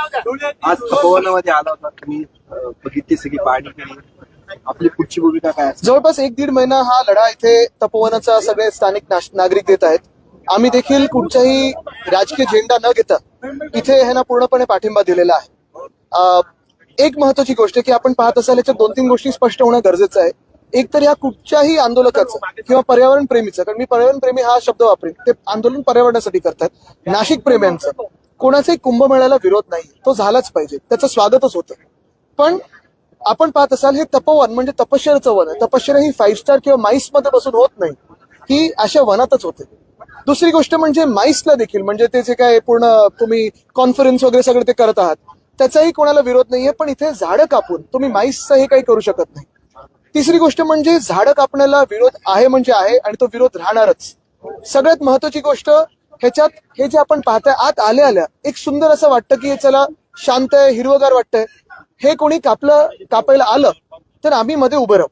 आज तपोवनामध्ये आला होता तुम्ही बघितली सगळी पाहणी. केली आपली पुढची भूमिका काय जवळपास एक दीड महिना हा लढा इथे तपोवनाचा सगळे स्थानिक नागरिक देत आहेत. आम्ही देखील कुठचाही राजकीय झेंडा न घेता इथे ह्यांना पूर्णपणे पाठिंबा दिलेला आहे. एक महत्वाची गोष्ट की आपण पाहत असाल याच्यात दोन तीन गोष्टी स्पष्ट होणं गरजेचं आहे. एक तर या कुठच्याही आंदोलकाचं किंवा पर्यावरण प्रेमीचं कारण मी पर्यावरण प्रेमी हा शब्द वापरेन ते आंदोलन पर्यावरणासाठी करतात. नाशिक प्रेम्यांचं. कोणाचाही कुंभमेळ्याला विरोध नाही. तो झालाच पाहिजे. त्याचं स्वागतच होतं. पण आपण पाहत असाल हे तपोवन म्हणजे तपश्चरचं वन आहे. तपश्चर्या ही फाईव्ह स्टार किंवा माईसमध्ये बसून होत नाही. ही अशा वनातच होते. दुसरी गोष्ट म्हणजे माईसला देखील म्हणजे ते जे काय पूर्ण तुम्ही कॉन्फरन्स वगैरे सगळं ते करत आहात त्याचाही कोणाला विरोध नाहीये पण इथे झाडं कापून तुम्ही माईसचं हे काही करू शकत नाही. तिसरी गोष्ट म्हणजे झाडं कापण्याला विरोध आहे म्हणजे आहे आणि तो विरोध राहणारच. सगळ्यात महत्वाची गोष्ट ह्याच्यात हे जे आपण पाहताय आत आल्या आल्या एक सुंदर असं वाटतं की हे चला शांत आहे हिरवगार वाटतंय. हे कोणी कापलं कापायला आलं तर आम्ही मध्ये उभं राहू.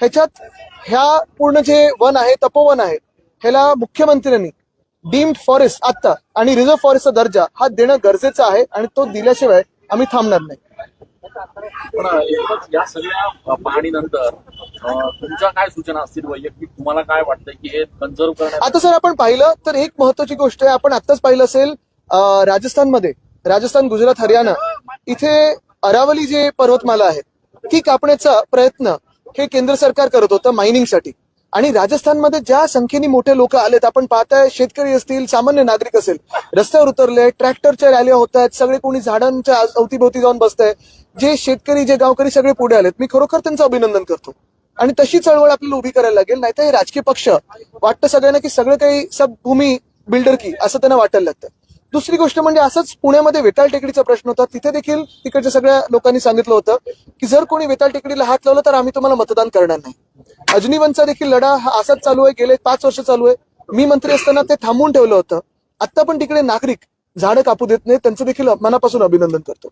ह्याच्यात ह्या पूर्ण जे वन आहे तपोवन आहे ह्याला मुख्यमंत्र्यांनी डीम्ड फॉरेस्ट आत्ता आणि रिझर्व्ह फॉरेस्टचा दर्जा हा देणं गरजेचं आहे आणि तो दिल्याशिवाय आम्ही थांबणार नाही. पण या सगळ्या पाहणीनंतर तुमच्या काय सूचना असतील वैयक्तिक? तुम्हाला काय वाटतं की हे कन्झर्व करण्यात आता सर आपण पाहिलं तर एक महत्वाची गोष्ट आहे आपण आताच पाहिलं असेल राजस्थानमध्ये राजस्थान गुजरात हरियाणा इथे अरावली जे पर्वतमाला आहे ती कापण्याचा प्रयत्न हे केंद्र सरकार करत होतं मायनिंगसाठी आणि राजस्थानमध्ये ज्या संख्येने मोठे लोक आलेत आपण पाहताय शेतकरी असतील सामान्य नागरिक असेल रस्त्यावर उतरले ट्रॅक्टरच्या रॅल्या होत आहेत सगळे कोणी झाडांच्या अवतीभोवती जाऊन बसताय जे शेतकरी जे गावकरी सगळे पुढे आलेत मी खरोखर त्यांचं अभिनंदन करतो. आणि तशी चळवळ आपल्याला उभी करायला लागेल नाहीतर हे राजकीय पक्ष वाटतं सगळ्यांना की सगळं काही सब भूमी बिल्डर की असं त्यांना वाटायला लागतं. दुसरी गोष्ट म्हणजे असंच पुण्यामध्ये वेताळ टेकडीचा प्रश्न होता. तिथे देखील तिकडच्या सगळ्या लोकांनी सांगितलं होतं की जर कोणी वेताळ टेकडीला हात लावला तर आम्ही तुम्हाला मतदान करणार नाही. अजनीवनचा देखील लढा हा असाच चालू आहे. गेले पाच वर्ष चालू आहे. मी मंत्री असताना ते थांबवून ठेवलं होतं. आता पण तिकडे नागरिक झाडं कापू देत नाही त्यांचं देखील मनापासून अभिनंदन करतो.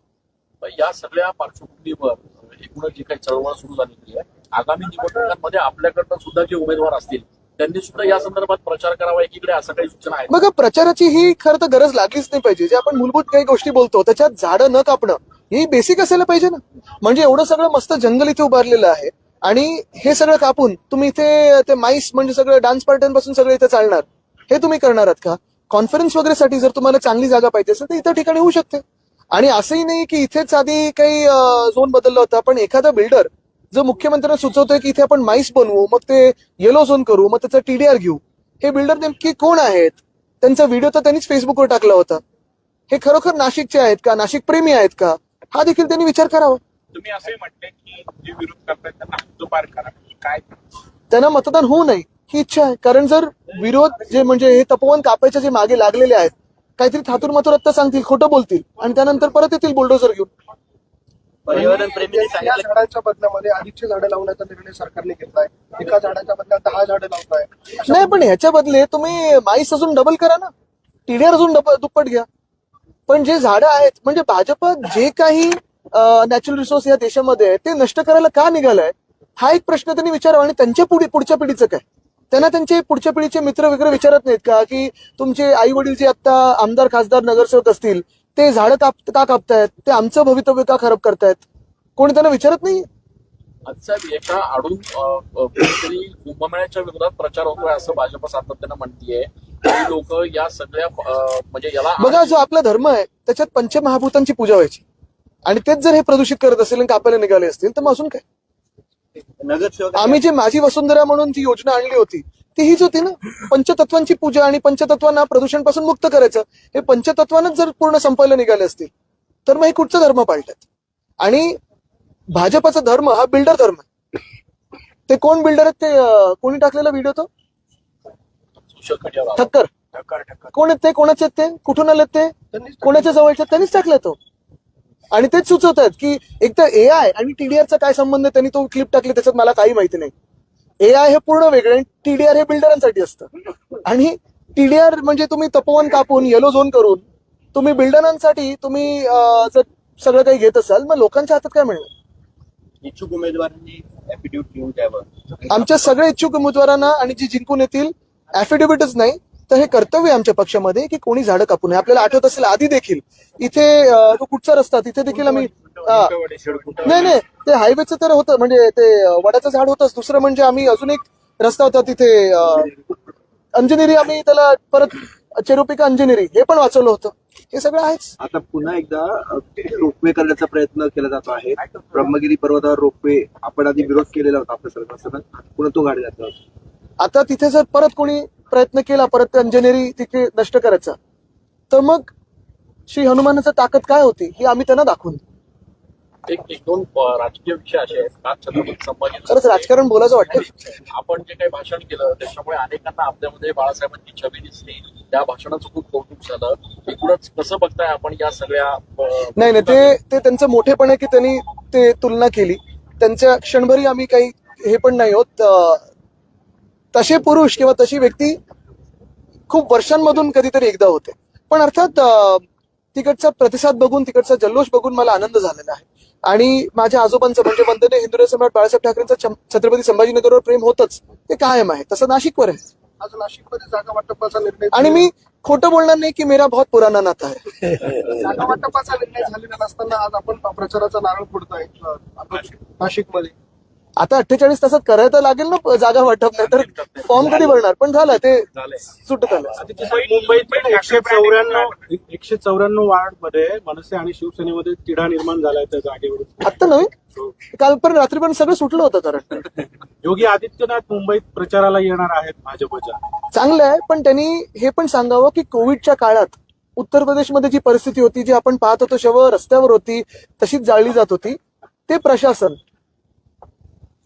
या सगळ्या पार्श्वभूमीवर एकूणच जी काही चळवळ सुरू झालेली आहे आगामी निवडणुकांमध्ये आपल्याकडनं सुद्धा जे उमेदवार असतील त्यांनी सुद्धा या संदर्भात प्रचार करावा एकीकडे असं काही सूचना आहे बघा प्रचाराची ही खरं तर गरज लागलीच नाही पाहिजे. जे आपण मूलभूत काही गोष्टी बोलतो त्याच्यात झाडं न कापणं हे बेसिक असायला पाहिजे ना. म्हणजे एवढं सगळं मस्त जंगल इथे उभारलेलं आहे आणि हे सगळं कापून तुम्ही इथे ते माईस म्हणजे सगळं डान्स पार्ट्यांपासून सगळं इथे चालणार. हे तुम्ही करणार आहात का? कॉन्फरन्स वगैरे साठी जर तुम्हाला चांगली जागा पाहिजे असेल तर इतर ठिकाणी होऊ शकते. आणि असंही नाही की इथेच आधी काही झोन बदलला होता पण एखादा बिल्डर जो मुख्यमंत्र्यांना सुचवतोय की इथे आपण माईस बनवू मग ते येलो झोन करू मग त्याचा टीडीआर घेऊ. हे बिल्डर नेमके कोण आहेत? त्यांचा व्हिडिओ तर त्यांनीच फेसबुकवर टाकला होता. हे खरोखर नाशिकचे आहेत का? नाशिक प्रेमी आहेत का? हा देखील त्यांनी विचार करावा. तुम्ही असंही म्हटले की जे विरोध करा. काय? त्यांना मतदान होऊ नये ही इच्छा आहे. कारण जर विरोध जे म्हणजे हे तपोवन कापायचे जे मागे लागलेले आहेत काहीतरी थातूर मातूर आत्ता सांगतील खोटं बोलतील आणि त्यानंतर परत येतील बुलडोजर घेऊन. पर्यावरण प्रेमींनी या सांगितलं झाडांच्या बदल्यामध्ये अधिकची झाडं लावण्याचा निर्णय सरकारने घेतलाय एका झाडाच्या बदल्यात दहा झाडं लावताय. नाही पण ह्याच्या बदले तुम्ही माईस अजून डबल करा ना. टीडीआर अजून डब- दुप्पट घ्या. पण जे झाडं आहेत म्हणजे भाजप जे काही नॅचरल रिसोर्स या देशामध्ये आहे ते नष्ट करायला का निघालाय? हा एक प्रश्न त्यांनी विचारावा. आणि त्यांच्या पुढे पुढच्या पिढीचं काय? त्यांना त्यांचे पुढच्या पिढीचे मित्र वगैरे विचारत नाहीत का? की तुमचे आई वडील जे आता आमदार खासदार नगरसेवक असतील ते झाडं काप का कापतायत? ते आमचं भवितव्य का खराब करतायत? कोणी त्यांना विचारत नाही? साहेब एका आडून कुठेतरी कुंभमेळ्याच्या विरोधात प्रचार होतोय असं भाजप सातत्यानं म्हणतीये. काही लोक या सगळ्या म्हणजे याला बघा जो आपला धर्म आहे त्याच्यात पंचमहाभूतांची पूजा व्हायची. आणि तेच जर हे प्रदूषित करत असेल आणि कापायला निघाले असतील तर मग अजून काय? आम्ही जे माझी वसुंधरा म्हणून जी योजना आणली होती ती हीच होती ना. पंचतत्वांची पूजा आणि पंचतत्वांना प्रदूषणपासून मुक्त करायचं हे पंचतत्वानच जर पूर्ण संपायला निघाले असतील तर मग हे कुठचा धर्म पाळतात? आणि भाजपाचा धर्म हा बिल्डर धर्म आहे. ते कोण बिल्डर आहेत ते कोणी टाकलेला व्हिडिओ तो? ठक्कर. कोण आहेत ते? कोणाचे आहेत ते? कुठून आलेत ते? कोणाच्या जवळचे त्यांनीच टाकलं तो. आणि तेच सुचवतात की एक तर ए आय आणि टीडीआरचा काय संबंध आहे? त्यांनी तो क्लिप टाकली त्याच्यात मला काही माहिती नाही. ए आय हे पूर्ण वेगळं आणि टीडीआर हे बिल्डरांसाठी असतं. आणि टीडीआर म्हणजे तुम्ही तपोवन कापून येलो झोन करून तुम्ही बिल्डरांसाठी तुम्ही जर सगळं काही घेत असाल मग लोकांच्या हातात काय मिळणार? इच्छुक उमेदवारांनी ऍफिडेव्हिट घेऊन द्यावं. आमच्या सगळ्या इच्छुक उमेदवारांना आणि जी जिंकून येतील ऍफिडेव्हिटच नाही तर हे कर्तव्य आमच्या पक्षामध्ये की कोणी झाडं कापू नये. आपल्याला आठवत असेल आधी देखील इथे कुठचा रस्ता तिथे देखील आम्ही नाही नाही ते हायवेचं तर होतं म्हणजे ते अं, वडाचं झाड होतंच. दुसरं म्हणजे आम्ही अजून एक रस्ता होता तिथे अं, अंजनेरी आम्ही त्याला परत चेरोपिका अंजनेरी हे पण वाचवलं होतं. हे सगळं आहेच. आता पुन्हा एकदा रोपवे करण्याचा प्रयत्न केला जातो आहे. ब्रह्मगिरी पर्वतावर रोपवे आपण आधी विरोध केलेला होता आपल्या सरकारसोबत पुन्हा तो गाडी घातला होता आता तिथे जर परत कोणी प्रयत्न केला परत ते अंजनेरी तिथे नष्ट करायचा तर मग श्री हनुमानाचं ताकद काय होती ही आम्ही त्यांना दाखवून देऊ. एक एक दोन राजकीय विषय असे आहेत. का छत्रपती संभाजी खरंच राजकारण बोलायचं वाटतं. आपण जे काही भाषण केलं त्याच्यामुळे अनेकांना आपल्यामध्ये बाळासाहेबांची छबी दिसली त्या भाषणाचं खूप कौतुक झालं. एकूणच कसं बघताय आपण या सगळ्या नाही नाही ते ते त्यांचं मोठेपण आहे की त्यांनी ते तुलना केली. त्यांच्या क्षणभरी आम्ही काही हे पण नाही होत. तसे पुरुष किंवा तशी व्यक्ती खूप वर्षांमधून कधीतरी एकदा होते. पण अर्थात तिकडचा प्रतिसाद बघून तिकडचा जल्लोष बघून मला आनंद झालेला आहे. आणि माझ्या आजोबांचं म्हणजे वंदनीय हिंदुराय सम्राट बाळासाहेब ठाकरेंचं छत्रपती संभाजीनगरवर प्रेम होतच. ते कायम आहे. तसं नाशिकवर आहे. आज नाशिकमध्ये जागा वाटपाचा निर्णय आणि मी खोटं बोलणार नाही की मेरा बहुत पुराना नाता आहे. जागा वाटपाचा निर्णय झालेला नसताना आज आपण प्रचाराचा नारळ फोडतोय नाशिकमध्ये. आता अठ्ठेचाळीस तासात करायला लागेल ना जागा वाटप नाही तर फॉर्म कधी भरणार? पण झालं ते. सुटत आलं मुंबईत एकशे चौऱ्याण्णव एकशे चौऱ्याण्णव वार्डमध्ये मनसे आणि शिवसेनेमध्ये तिढा निर्माण झालाय त्या जागेवर आत्ता नव्हे? काल पण रात्री पण सगळं सुटलं होतं कारण. योगी आदित्यनाथ मुंबईत प्रचाराला येणार आहेत भाजपच्या. चांगलं आहे पण त्यांनी हे पण सांगावं की कोविडच्या काळात उत्तर प्रदेशमध्ये जी परिस्थिती होती जी आपण पाहत होतो शव रस्त्यावर होती तशीच जाळली जात होती ते प्रशासन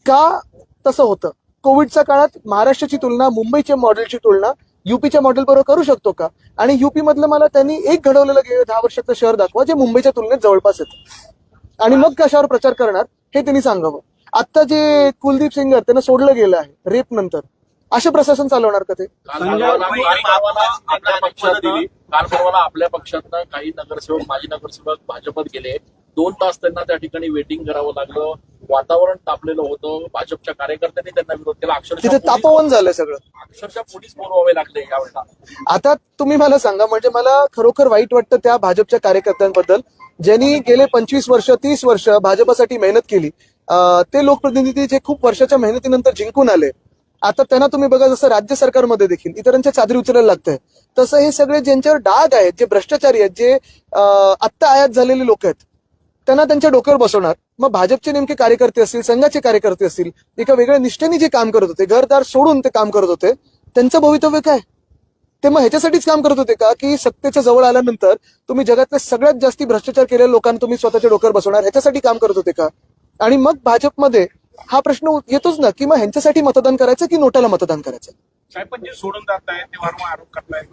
का तसं होतं? कोविडच्या काळात महाराष्ट्राची तुलना मुंबईच्या मॉडेलची तुलना युपीच्या मॉडेल बरोबर करू शकतो का? आणि युपी मधलं मला त्यांनी एक घडवलेलं गेलं दहा वर्षातलं शहर दाखवा जे मुंबईच्या तुलनेत जवळपास येतं. आणि मग कशावर प्रचार करणार हे त्यांनी सांगावं. आता जे कुलदीप सिंगर त्यांना सोडलं गेलं आहे रेप नंतर. असे प्रशासन चालवणार का ते? काल परवाला आपल्या पक्षातनं काही नगरसेवक माजी नगरसेवक भाजपत गेले. दोन तास त्यांना त्या ठिकाणी वेटिंग करावं लागलं. वातावरण तापलेलं होतं भाजपच्या कार्यकर्त्यांनी त्यांना विरोध केला. अक्षरशः तिथे पोलीस- तापवन झालंय सगळं. अक्षरशः पोलीस बोलवावे लागले यावेळेला. आता तुम्ही मला सांगा म्हणजे मला खरोखर वाईट वाटतं त्या भाजपच्या कार्यकर्त्यांबद्दल ज्यांनी गेले पंचवीस वर्ष तीस वर्ष भाजपसाठी मेहनत केली. अं, ते लोकप्रतिनिधी जे खूप वर्षाच्या मेहनतीनंतर जिंकून आले. आता त्यांना तुम्ही बघा जसं राज्य सरकारमध्ये देखील इतरांच्या चादरी उचलायला लागतंय. तसं हे सगळे ज्यांच्यावर डाग आहेत जे भ्रष्टाचारी आहेत जे अं, आत्ता आयात झालेले लोक आहेत त्यांना त्यांच्या डोक्यावर बसवणार. मग भाजपचे नेमके कार्यकर्ते असतील संघाचे कार्यकर्ते असतील एका वेगळ्या निष्ठेने जे काम करत होते घरदार सोडून ते काम करत होते त्यांचं भवितव्य काय? ते मग ह्याच्यासाठीच काम करत होते का? की सत्तेच्या जवळ आल्यानंतर तुम्ही जगातल्या सगळ्यात जास्ती भ्रष्टाचार केलेल्या लोकांना तुम्ही स्वतःच्या डोक्यावर बसवणार? ह्याच्यासाठी काम करत होते का? आणि मग भाजपमध्ये हा प्रश्न येतोच ना की मग ह्यांच्यासाठी मतदान करायचं की नोटाला मतदान करायचं? साहेब पण जे सोडून जात आहे ते वारंवार आरोप करतायत